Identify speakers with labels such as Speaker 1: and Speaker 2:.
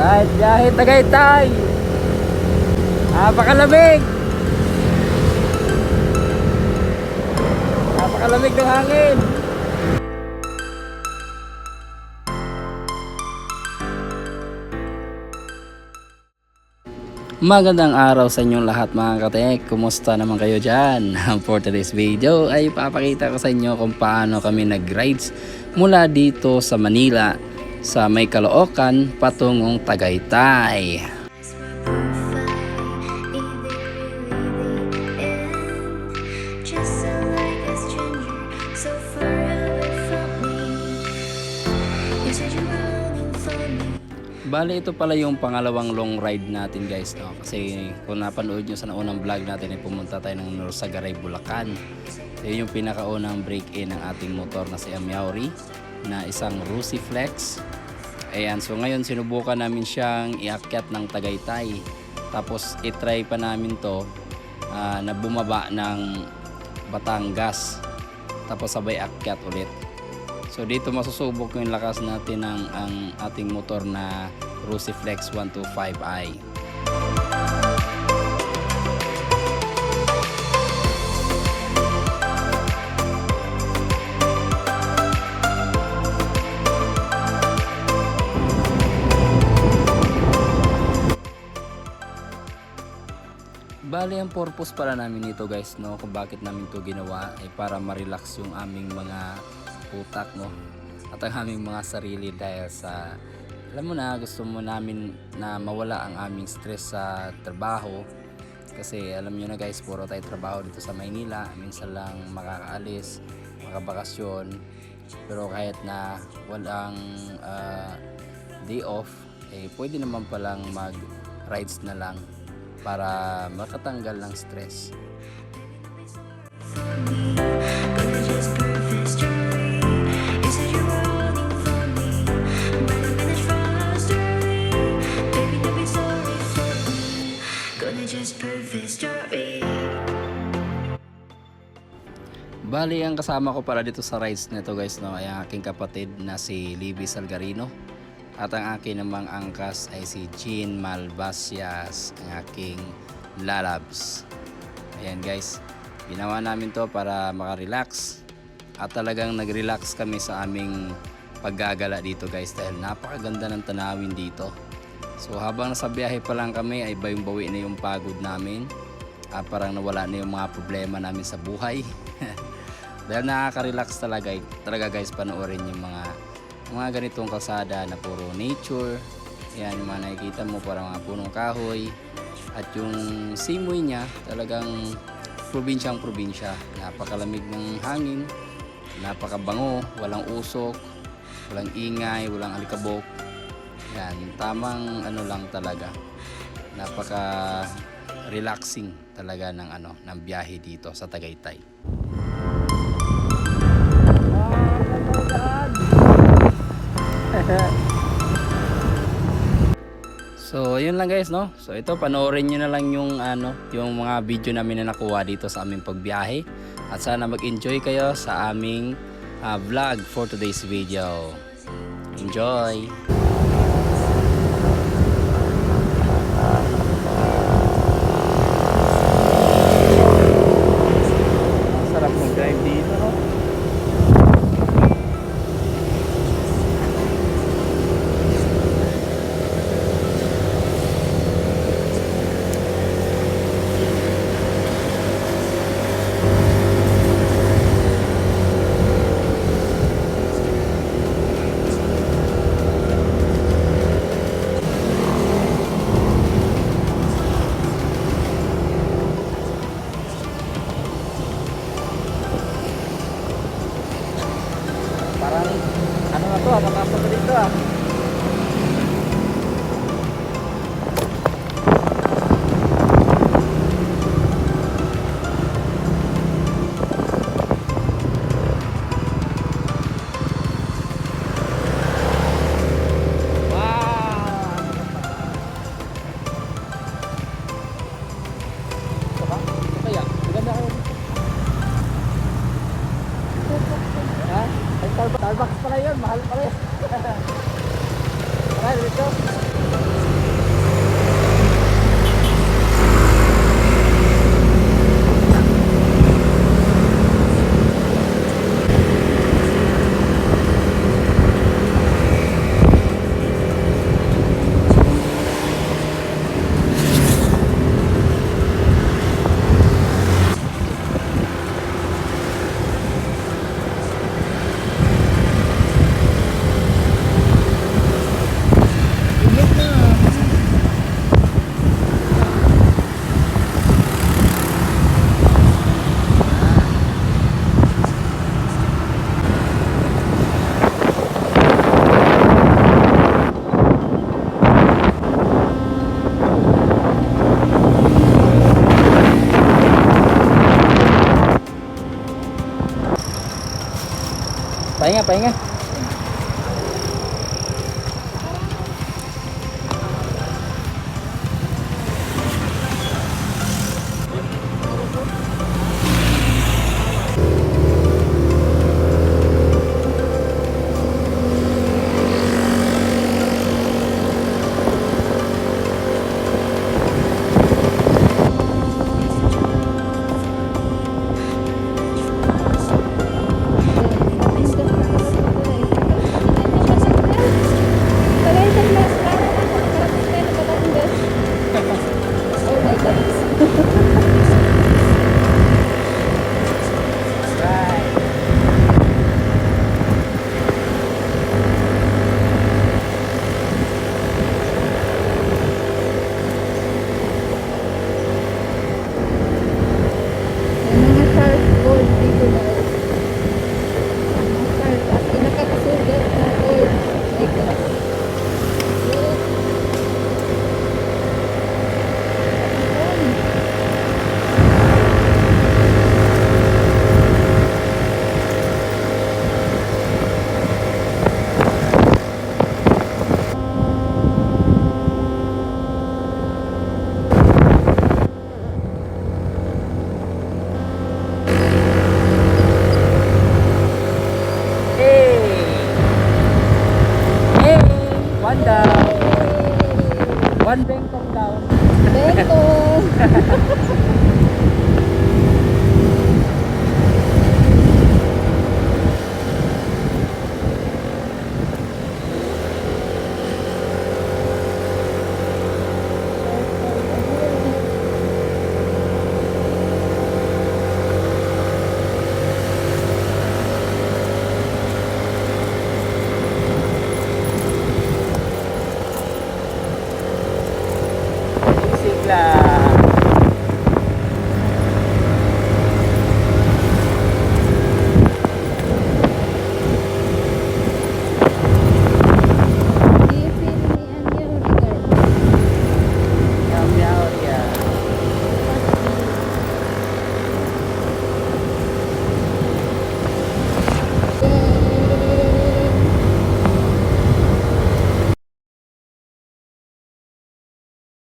Speaker 1: Right, biyahe Tagaytay. Napakalamig. Napakalamig ng hangin. Magandang araw sa inyong lahat mga katek. Kumusta naman kayo dyan? For today's video ay papakita ko sa inyo kung paano kami nag-rides mula dito sa Manila sa may Caloocan patungong Tagaytay.
Speaker 2: So so.
Speaker 1: Bali ito pala yung pangalawang long ride natin guys no? Kasi kung napanood nyo sa naunang vlog natin ay pumunta tayo ng Norsagaray, Bulacan Yun yung pinakaunang break-in ng ating motor na si Amiauri na isang Rusi Flex. Ayan, so ngayon sinubukan namin siyang iakyat ng Tagaytay. Tapos itry pa namin to ah, na bumaba ng Batangas. Tapos sabay akyat ulit. So dito masusubok yung lakas natin ng ang ating motor na Rusi Flex 125i. Bali, ang purpose pala namin nito guys, no, kung bakit namin to ginawa ay para ma-relax yung aming mga utak, no, at ang aming mga sarili dahil sa, alam mo na, gusto mo namin na mawala ang aming stress sa trabaho. Kasi alam nyo na guys, puro tayo trabaho dito sa Maynila, minsan lang makakaalis, makabakasyon. Pero kahit na walang ah, day off, eh pwede naman palang mag-rides na lang para makatanggal ng stress. Bali, ang kasama ko para dito sa rides na to guys, no, ay aking kapatid na si Libby Salgarino. At ang akin namang angkas ay si Jean Malvasias, ang aking lalabs. Ayan guys, ginawa namin to para makarelax. At talagang nag-relax kami sa aming paggagala dito guys dahil napakaganda ng tanawin dito. So habang nasa biyahe pa lang kami ay bayong-bawi na yung pagod namin. Ah, parang nawala na yung mga problema namin sa buhay. Dahil nakaka-relax talaga, talaga guys panoorin yung mga mga ganitong kalsada na puro nature. Yan yung mga nakikita mo parang mga punong kahoy. At yung simoy niya talagang probinsyang probinsya. Napakalamig ng hangin, napakabango, walang usok, walang ingay, walang alikabok. Yan, tamang ano lang talaga. Napaka relaxing talaga ng ano ng biyahe dito sa Tagaytay. So, yun lang guys, no? So, ito panoorin niyo na lang yung ano, yung mga video namin na nakuha dito sa aming pagbiyahe. At sana mag-enjoy kayo sa aming ah, vlog for today's video. Enjoy!
Speaker 3: Paingat, paingat. One down. One bengkok down.
Speaker 1: Bento.
Speaker 3: Dadah.